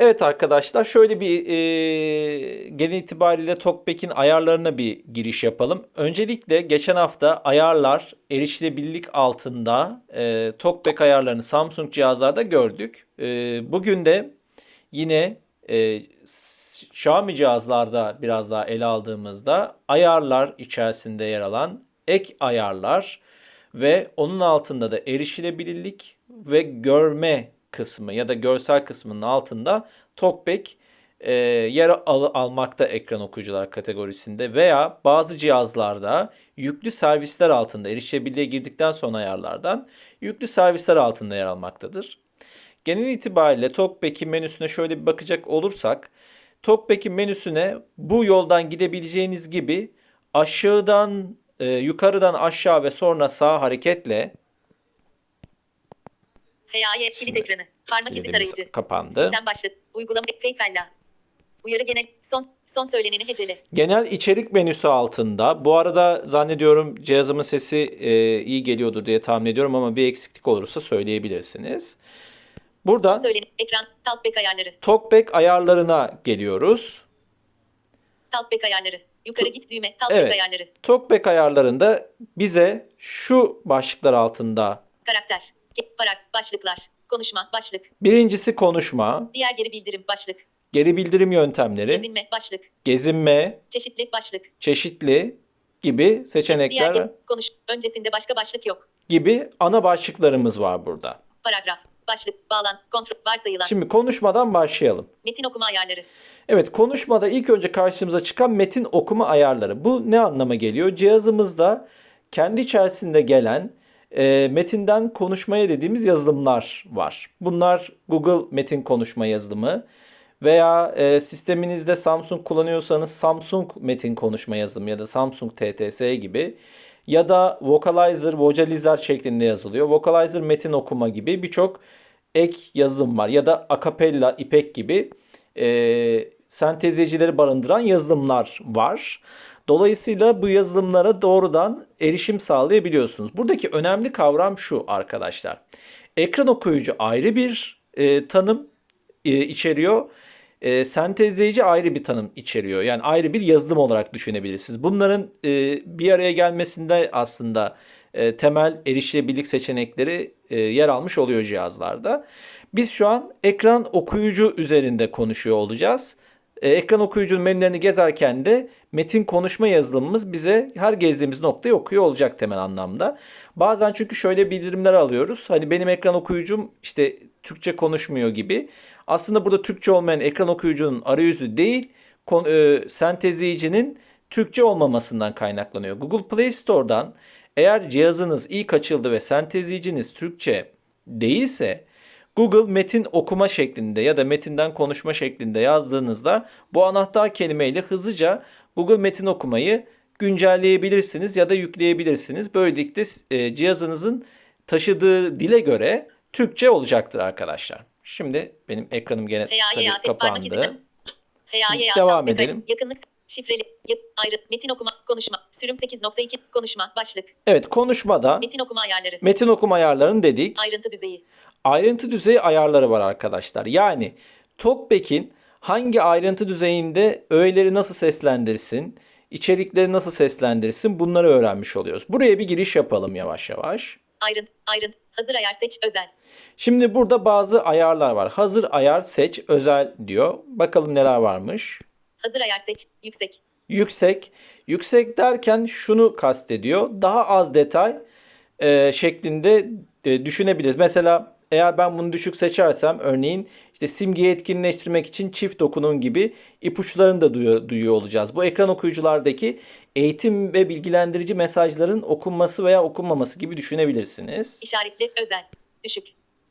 Evet arkadaşlar şöyle bir e, genel itibariyle TalkBack'in ayarlarına bir giriş yapalım. Öncelikle geçen hafta ayarlar erişilebilirlik altında e, TalkBack ayarlarını Samsung cihazlarda gördük. E, bugün de yine e, Xiaomi cihazlarda biraz daha ele aldığımızda ayarlar içerisinde yer alan ek ayarlar ve onun altında da erişilebilirlik ve görme kısmı ya da görsel kısmının altında TalkBack e, yer al- almakta ekran okuyucular kategorisinde veya bazı cihazlarda yüklü servisler altında erişebilirliğe girdikten sonra ayarlardan yüklü servisler altında yer almaktadır. Genel itibariyle TalkBack'in menüsüne şöyle bir bakacak olursak TalkBack'in menüsüne bu yoldan gidebileceğiniz gibi aşağıdan e, yukarıdan aşağı ve sonra sağ hareketle HA'ya kilit ekranı. Parmak izi tarayıcı. kapandı. Sistem başlat. Uygulama Feyfella. Uyarı genel. Son, son söyleneni hecele. Genel içerik menüsü altında bu arada zannediyorum cihazımın sesi e, iyi geliyordur diye tahmin ediyorum ama bir eksiklik olursa söyleyebilirsiniz. Son Burada söyleni. Ekran. Talkback ayarları. TalkBack ayarlarına geliyoruz. Talkback ayarları. Yukarı git düğme. Talkback Evet. ayarları. TalkBack ayarlarında bize şu başlıklar altında Karakter. Parak. Başlıklar. Konuşma. Başlık. birincisi konuşma, Diğer geri bildirim. Başlık. geri bildirim yöntemleri, Gezinme. Başlık. gezinme, Çeşitli. Başlık. çeşitli gibi Diğer seçenekler geri, konuş. Öncesinde başka başlık yok. gibi ana başlıklarımız var burada. Paragraf. Başlık. Bağlan. Kontrol. Varsayılan. Şimdi konuşmadan başlayalım. Metin okuma ayarları. Evet konuşmada ilk önce karşımıza çıkan metin okuma ayarları. Bu ne anlama geliyor? Cihazımızda kendi içerisinde gelen e, metinden konuşmaya dediğimiz yazılımlar var. Bunlar Google metin konuşma yazılımı veya e, sisteminizde Samsung kullanıyorsanız Samsung metin konuşma yazılımı ya da Samsung TTS gibi ya da Vocalizer, Vocalizer şeklinde yazılıyor. Vocalizer metin okuma gibi birçok ek yazılım var ya da Acapella, İpek gibi e, sentezleyicileri barındıran yazılımlar var. Dolayısıyla bu yazılımlara doğrudan erişim sağlayabiliyorsunuz. Buradaki önemli kavram şu arkadaşlar. Ekran okuyucu ayrı bir e, tanım e, içeriyor. E, sentezleyici ayrı bir tanım içeriyor. Yani ayrı bir yazılım olarak düşünebilirsiniz. Bunların e, bir araya gelmesinde aslında e, temel erişilebilirlik seçenekleri e, yer almış oluyor cihazlarda. Biz şu an ekran okuyucu üzerinde konuşuyor olacağız. E, ekran okuyucunun menülerini gezerken de metin konuşma yazılımımız bize her gezdiğimiz noktayı okuyor olacak temel anlamda. Bazen çünkü şöyle bildirimler alıyoruz. Hani benim ekran okuyucum işte Türkçe konuşmuyor gibi. Aslında burada Türkçe olmayan ekran okuyucunun arayüzü değil, kon- e, sentezleyicinin Türkçe olmamasından kaynaklanıyor. Google Play Store'dan eğer cihazınız ilk açıldı ve sentezleyiciniz Türkçe değilse Google metin okuma şeklinde ya da metinden konuşma şeklinde yazdığınızda bu anahtar kelimeyle hızlıca Google metin okumayı güncelleyebilirsiniz ya da yükleyebilirsiniz. Böylelikle e, cihazınızın taşıdığı dile göre Türkçe olacaktır arkadaşlar. Şimdi benim ekranım gene tabii kapandı. HA'ya devam edelim. Yakınlık. Şifreli. Ayrı. Metin okuma. Konuşma. Sürüm 8.2. Konuşma. Başlık. Evet konuşmada Metin okuma ayarları. metin okuma ayarlarını dedik. Ayrıntı düzeyi. Ayrıntı düzeyi ayarları var arkadaşlar. Yani TalkBack'in hangi ayrıntı düzeyinde öğeleri nasıl seslendirsin, içerikleri nasıl seslendirsin bunları öğrenmiş oluyoruz. Buraya bir giriş yapalım yavaş yavaş. Ayrıntı. Ayrıntı. Hazır ayar seç. Özel. Şimdi burada bazı ayarlar var. Hazır ayar seç özel diyor. Bakalım neler varmış. Hazır ayar seç. Yüksek. Yüksek. Yüksek derken şunu kastediyor. Daha az detay e, şeklinde e, düşünebiliriz. Mesela eğer ben bunu düşük seçersem örneğin işte simgeyi etkinleştirmek için çift dokunun gibi ipuçlarını da duyuyor, duyuyor olacağız. Bu ekran okuyuculardaki eğitim ve bilgilendirici mesajların okunması veya okunmaması gibi düşünebilirsiniz. İşaretli. Özel. Düşük.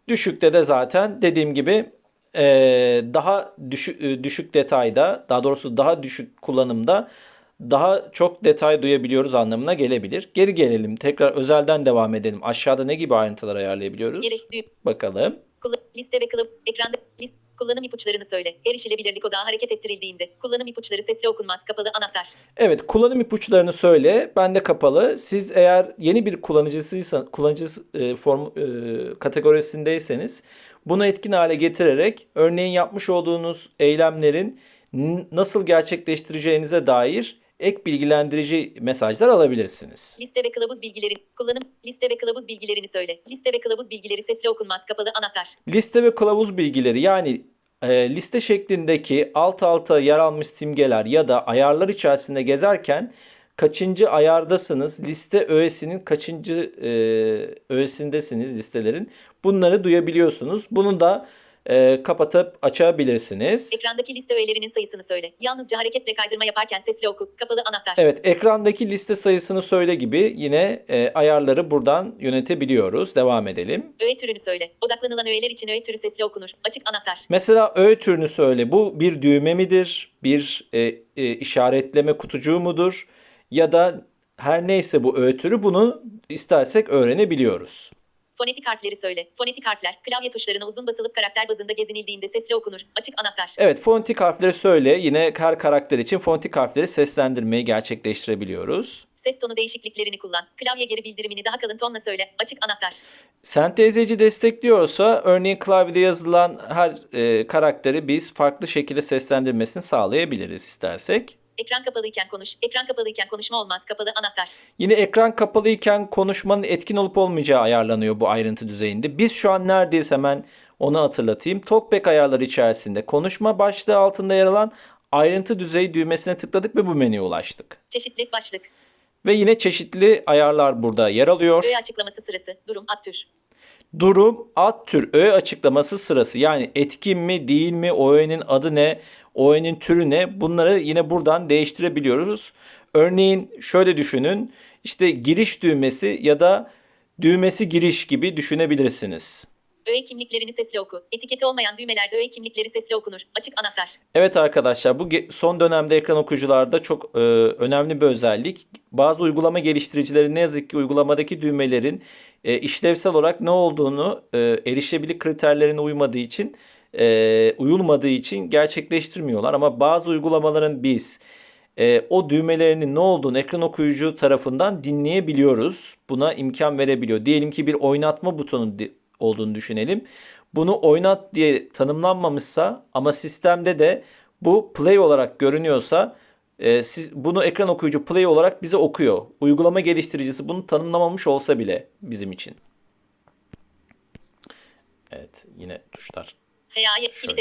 Düşükte de zaten dediğim gibi daha düşük, e, düşük detayda daha doğrusu daha düşük kullanımda daha çok detay duyabiliyoruz anlamına gelebilir. Geri gelelim tekrar özelden devam edelim. Aşağıda ne gibi ayrıntılar ayarlayabiliyoruz? Gerek düğüm. Bakalım. Kullan- liste ve kılıf. Ekranda list. Kullanım ipuçlarını söyle. Erişilebilirlik odağı hareket ettirildiğinde. Kullanım ipuçları sesli okunmaz. Kapalı anahtar. Evet kullanım ipuçlarını söyle. Ben de kapalı. Siz eğer yeni bir kullanıcısıysan kullanıcı e, form e, kategorisindeyseniz Bunu etkin hale getirerek örneğin yapmış olduğunuz eylemlerin nasıl gerçekleştireceğinize dair ek bilgilendirici mesajlar alabilirsiniz. Liste ve kılavuz bilgilerin kullanım liste ve kılavuz bilgilerini söyle. Liste ve kılavuz bilgileri sesli okunmaz kapalı anahtar. Liste ve kılavuz bilgileri yani e, liste şeklindeki alt alta yer almış simgeler ya da ayarlar içerisinde gezerken kaçıncı ayardasınız, liste öğesinin kaçıncı e, öğesindesiniz listelerin bunları duyabiliyorsunuz. Bunu da e, kapatıp açabilirsiniz. Ekrandaki liste öğelerinin sayısını söyle. Yalnızca hareketle kaydırma yaparken sesli oku. Kapalı anahtar. Evet ekrandaki liste sayısını söyle gibi yine e, ayarları buradan yönetebiliyoruz. Devam edelim. Öğe türünü söyle. Odaklanılan öğeler için öğe türü sesli okunur. Açık anahtar. Mesela öğe türünü söyle. Bu bir düğme midir? Bir e, e, işaretleme kutucuğu mudur? Ya da her neyse bu öğe türü bunu istersek öğrenebiliyoruz. Fonetik harfleri söyle. Fonetik harfler klavye tuşlarına uzun basılıp karakter bazında gezinildiğinde sesli okunur. Açık anahtar. Evet fonetik harfleri söyle. Yine her karakter için fonetik harfleri seslendirmeyi gerçekleştirebiliyoruz. Ses tonu değişikliklerini kullan. Klavye geri bildirimini daha kalın tonla söyle. Açık anahtar. Sentezleyici destekliyorsa örneğin klavyede yazılan her e, karakteri biz farklı şekilde seslendirmesini sağlayabiliriz istersek. Ekran kapalıyken konuş. Ekran kapalıyken konuşma olmaz. Kapalı anahtar. Yine ekran kapalıyken konuşmanın etkin olup olmayacağı ayarlanıyor bu ayrıntı düzeyinde. Biz şu an neredeyiz hemen onu hatırlatayım. Talkback ayarları içerisinde konuşma başlığı altında yer alan ayrıntı düzeyi düğmesine tıkladık ve bu menüye ulaştık. Çeşitli başlık. Ve yine çeşitli ayarlar burada yer alıyor. Öğe açıklaması sırası. Durum at tür. Durum, ad tür, öğe açıklaması sırası. Yani etkin mi, değil mi, o öğenin adı ne, o öğenin türü ne bunları yine buradan değiştirebiliyoruz. Örneğin şöyle düşünün. işte giriş düğmesi ya da düğmesi giriş gibi düşünebilirsiniz. Öğe kimliklerini sesli oku. Etiketi olmayan düğmelerde öğe kimlikleri sesli okunur. Açık anahtar. Evet arkadaşlar bu son dönemde ekran okuyucularda çok e, önemli bir özellik. Bazı uygulama geliştiricileri ne yazık ki uygulamadaki düğmelerin e, işlevsel olarak ne olduğunu e, erişebilir kriterlerine uymadığı için e, uyulmadığı için gerçekleştirmiyorlar. Ama bazı uygulamaların biz e, o düğmelerinin ne olduğunu ekran okuyucu tarafından dinleyebiliyoruz. Buna imkan verebiliyor. Diyelim ki bir oynatma butonu olduğunu düşünelim. Bunu oynat diye tanımlanmamışsa ama sistemde de bu play olarak görünüyorsa e, siz bunu ekran okuyucu play olarak bize okuyor. Uygulama geliştiricisi bunu tanımlamamış olsa bile bizim için. Evet yine tuşlar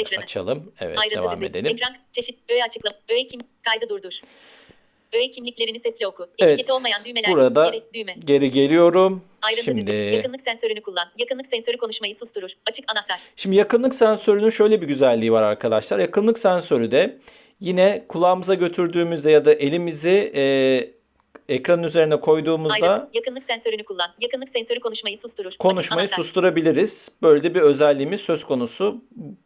şöyle açalım. Evet Ayrıntı devam düzey. edelim. Ekran çeşit öğe açıklama. Öğe kim kaydı durdur. Öğe kimliklerini sesli oku. Evet Etiketi olmayan düğmeler. burada Geri, düğme. geri geliyorum. Ayrıntı. Şimdi Yakınlık sensörünü kullan. Yakınlık sensörü konuşmayı susturur. Açık anahtar. Şimdi yakınlık sensörünün şöyle bir güzelliği var arkadaşlar. Yakınlık sensörü de yine kulağımıza götürdüğümüzde ya da elimizi e, ekranın üzerine koyduğumuzda Ayrıntı. Yakınlık sensörünü kullan. Yakınlık sensörü konuşmayı susturur. Açık konuşmayı anahtar. susturabiliriz. Böyle bir özelliğimiz söz konusu.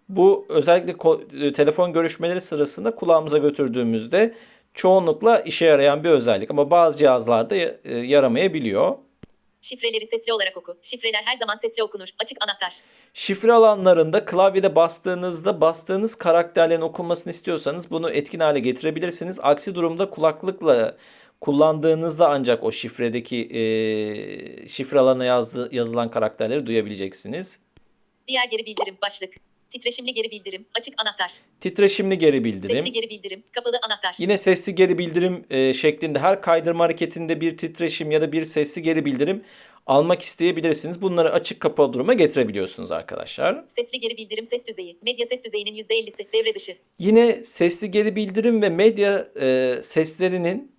Bu özellikle ko- e, telefon görüşmeleri sırasında kulağımıza götürdüğümüzde çoğunlukla işe yarayan bir özellik ama bazı cihazlarda e, yaramayabiliyor. Şifreleri sesli olarak oku. Şifreler her zaman sesli okunur. Açık anahtar. Şifre alanlarında klavyede bastığınızda bastığınız karakterlerin okunmasını istiyorsanız bunu etkin hale getirebilirsiniz. Aksi durumda kulaklıkla kullandığınızda ancak o şifredeki e, şifre alanına yazdı, yazılan karakterleri duyabileceksiniz. Diğer geri bildirim başlık. Titreşimli geri bildirim. Açık anahtar. Titreşimli geri bildirim. Sesli geri bildirim. Kapalı anahtar. Yine sesli geri bildirim e, şeklinde her kaydırma hareketinde bir titreşim ya da bir sesli geri bildirim almak isteyebilirsiniz. Bunları açık kapalı duruma getirebiliyorsunuz arkadaşlar. Sesli geri bildirim ses düzeyi. Medya ses düzeyinin %50'si devre dışı. Yine sesli geri bildirim ve medya e, seslerinin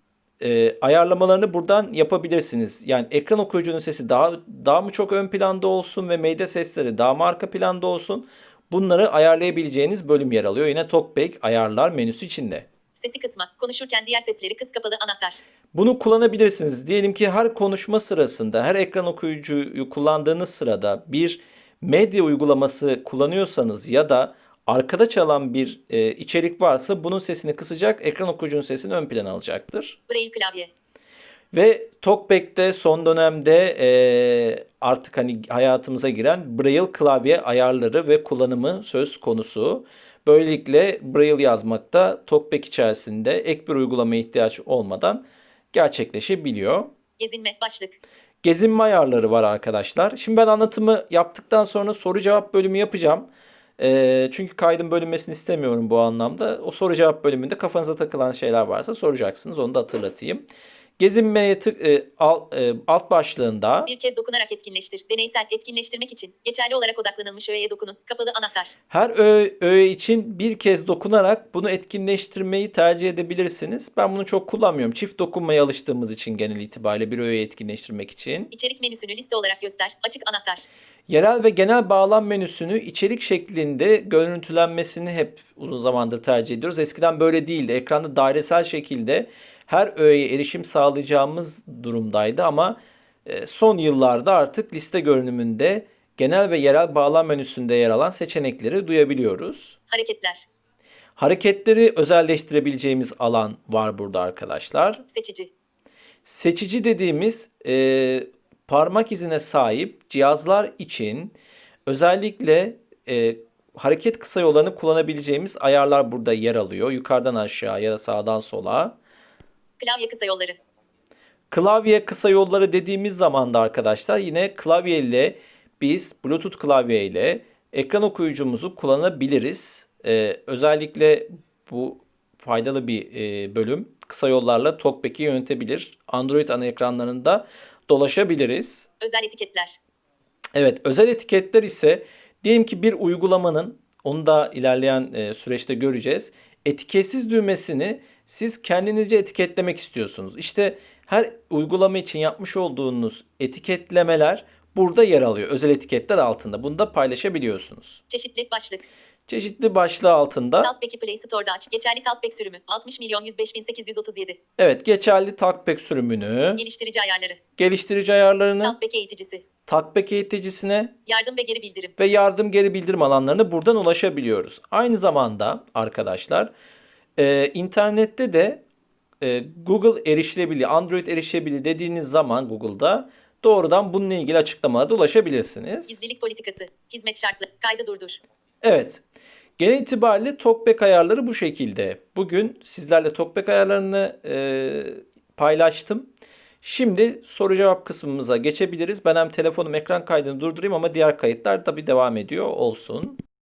e, ayarlamalarını buradan yapabilirsiniz. Yani ekran okuyucunun sesi daha daha mı çok ön planda olsun ve medya sesleri daha mı arka planda olsun? Bunları ayarlayabileceğiniz bölüm yer alıyor. Yine TalkBack ayarlar menüsü içinde. Sesi kısmak. Konuşurken diğer sesleri kıs kapalı anahtar. Bunu kullanabilirsiniz. Diyelim ki her konuşma sırasında, her ekran okuyucuyu kullandığınız sırada bir medya uygulaması kullanıyorsanız ya da arkada çalan bir e, içerik varsa bunun sesini kısacak, ekran okuyucunun sesini ön plana alacaktır. Braille klavye. Ve TalkBack'te son dönemde e, artık hani hayatımıza giren Braille klavye ayarları ve kullanımı söz konusu. Böylelikle Braille yazmakta TalkBack içerisinde ek bir uygulamaya ihtiyaç olmadan gerçekleşebiliyor. Gezinme başlık. Gezinme ayarları var arkadaşlar. Şimdi ben anlatımı yaptıktan sonra soru cevap bölümü yapacağım. Ee, çünkü kaydın bölünmesini istemiyorum bu anlamda. O soru cevap bölümünde kafanıza takılan şeyler varsa soracaksınız. Onu da hatırlatayım. Gezinmeye tık, e, al- e, alt başlığında Bir kez dokunarak etkinleştir. Deneysel etkinleştirmek için geçerli olarak odaklanılmış öğeye dokunun. Kapalı anahtar. her öğe, öğe için bir kez dokunarak bunu etkinleştirmeyi tercih edebilirsiniz. Ben bunu çok kullanmıyorum. Çift dokunmaya alıştığımız için genel itibariyle bir öğeyi etkinleştirmek için. İçerik menüsünü liste olarak göster. Açık anahtar. Yerel ve genel bağlam menüsünü içerik şeklinde görüntülenmesini hep uzun zamandır tercih ediyoruz. Eskiden böyle değildi. Ekranda dairesel şekilde her öğeye erişim sağlayacağımız durumdaydı ama e, son yıllarda artık liste görünümünde genel ve yerel bağlam menüsünde yer alan seçenekleri duyabiliyoruz. Hareketler. Hareketleri özelleştirebileceğimiz alan var burada arkadaşlar. Seçici. Seçici dediğimiz e, parmak izine sahip cihazlar için özellikle e, hareket kısa yollarını kullanabileceğimiz ayarlar burada yer alıyor. Yukarıdan aşağı ya da sağdan sola. Klavye kısa yolları. Klavye kısa yolları dediğimiz zaman da arkadaşlar yine klavye ile biz Bluetooth klavye ile ekran okuyucumuzu kullanabiliriz. Ee, özellikle bu faydalı bir e, bölüm. Kısa yollarla TalkBack'i yönetebilir. Android ana ekranlarında dolaşabiliriz. Özel etiketler. Evet, özel etiketler ise diyelim ki bir uygulamanın onu da ilerleyen e, süreçte göreceğiz. Etiketsiz düğmesini siz kendinizce etiketlemek istiyorsunuz. İşte her uygulama için yapmış olduğunuz etiketlemeler burada yer alıyor. Özel etiketler altında. Bunu da paylaşabiliyorsunuz. Çeşitli başlık. Çeşitli başlığı altında Talkback'i Play Store'da aç. Geçerli Talkback sürümü. 60 milyon 105 bin 837. evet geçerli TalkBack sürümünü, Geliştirici ayarları. geliştirici ayarlarını, Talkback eğiticisi. TalkBack eğiticisine Yardım ve geri bildirim. ve yardım geri bildirim alanlarına buradan ulaşabiliyoruz. Aynı zamanda arkadaşlar e, internette de e, Google erişilebilir, Android erişilebilir dediğiniz zaman Google'da doğrudan bununla ilgili açıklamalara da ulaşabilirsiniz. Gizlilik politikası. Hizmet şartlı. Kaydı durdur. Evet. Genel itibariyle TalkBack ayarları bu şekilde. Bugün sizlerle TalkBack ayarlarını e, paylaştım. Şimdi soru cevap kısmımıza geçebiliriz. Ben hem telefonum ekran kaydını durdurayım ama diğer kayıtlar tabii devam ediyor olsun.